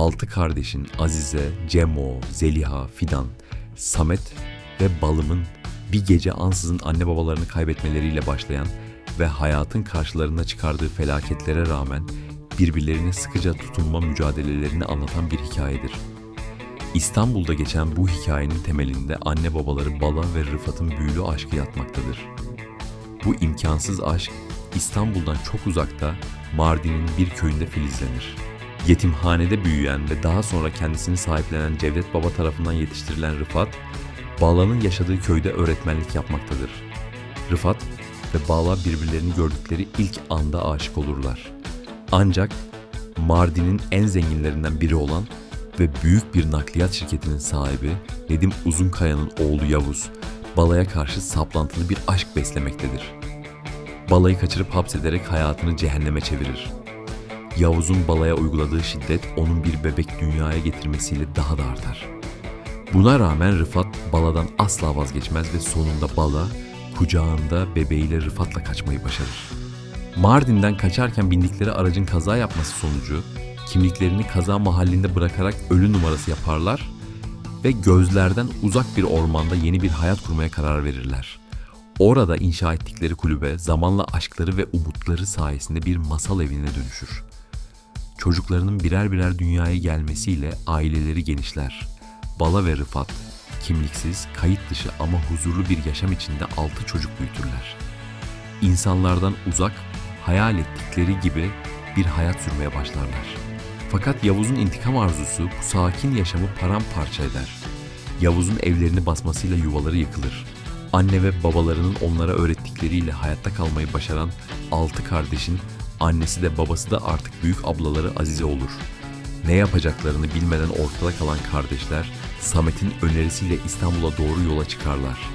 Altı kardeşin Azize, Cemo, Zeliha, Fidan, Samet ve Balım'ın bir gece ansızın anne babalarını kaybetmeleriyle başlayan ve hayatın karşılarına çıkardığı felaketlere rağmen birbirlerine sıkıca tutunma mücadelelerini anlatan bir hikayedir. İstanbul'da geçen bu hikayenin temelinde anne babaları Bala ve Rıfat'ın büyülü aşkı yatmaktadır. Bu imkansız aşk İstanbul'dan çok uzakta Mardin'in bir köyünde filizlenir. Yetimhanede büyüyen ve daha sonra kendisini sahiplenen Cevdet Baba tarafından yetiştirilen Rıfat, Bağla'nın yaşadığı köyde öğretmenlik yapmaktadır. Rıfat ve Bağla birbirlerini gördükleri ilk anda aşık olurlar. Ancak Mardin'in en zenginlerinden biri olan ve büyük bir nakliyat şirketinin sahibi Nedim Uzunkaya'nın oğlu Yavuz, Bala'ya karşı saplantılı bir aşk beslemektedir. Balayı kaçırıp hapsederek hayatını cehenneme çevirir. Yavuz'un Bala'ya uyguladığı şiddet onun bir bebek dünyaya getirmesiyle daha da artar. Buna rağmen Rıfat Bala'dan asla vazgeçmez ve sonunda Bala kucağında bebeğiyle Rıfat'la kaçmayı başarır. Mardin'den kaçarken bindikleri aracın kaza yapması sonucu kimliklerini kaza mahallinde bırakarak ölü numarası yaparlar ve gözlerden uzak bir ormanda yeni bir hayat kurmaya karar verirler. Orada inşa ettikleri kulübe zamanla aşkları ve umutları sayesinde bir masal evine dönüşür. Çocuklarının birer birer dünyaya gelmesiyle aileleri genişler. Bala ve Rıfat kimliksiz, kayıt dışı ama huzurlu bir yaşam içinde altı çocuk büyütürler. İnsanlardan uzak, hayal ettikleri gibi bir hayat sürmeye başlarlar. Fakat Yavuz'un intikam arzusu bu sakin yaşamı paramparça eder. Yavuz'un evlerini basmasıyla yuvaları yıkılır. Anne ve babalarının onlara öğrettikleriyle hayatta kalmayı başaran altı kardeşin annesi de babası da artık büyük ablaları Azize olur. Ne yapacaklarını bilmeden ortada kalan kardeşler Samet'in önerisiyle İstanbul'a doğru yola çıkarlar.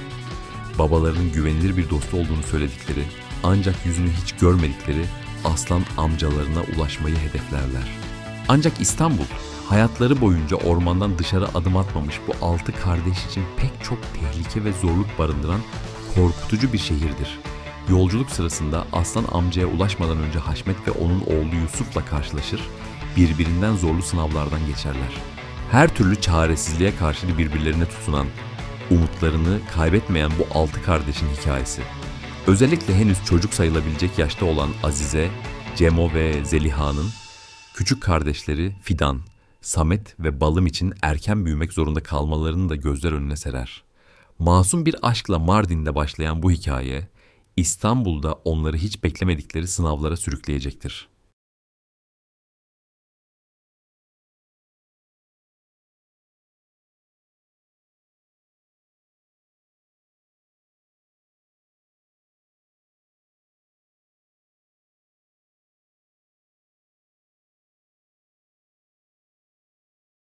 Babalarının güvenilir bir dostu olduğunu söyledikleri ancak yüzünü hiç görmedikleri aslan amcalarına ulaşmayı hedeflerler. Ancak İstanbul hayatları boyunca ormandan dışarı adım atmamış bu altı kardeş için pek çok tehlike ve zorluk barındıran korkutucu bir şehirdir. Yolculuk sırasında Aslan amcaya ulaşmadan önce Haşmet ve onun oğlu Yusuf'la karşılaşır, birbirinden zorlu sınavlardan geçerler. Her türlü çaresizliğe karşı birbirlerine tutunan, umutlarını kaybetmeyen bu altı kardeşin hikayesi. Özellikle henüz çocuk sayılabilecek yaşta olan Azize, Cemo ve Zeliha'nın küçük kardeşleri Fidan, Samet ve Balım için erken büyümek zorunda kalmalarını da gözler önüne serer. Masum bir aşkla Mardin'de başlayan bu hikaye, İstanbul'da onları hiç beklemedikleri sınavlara sürükleyecektir.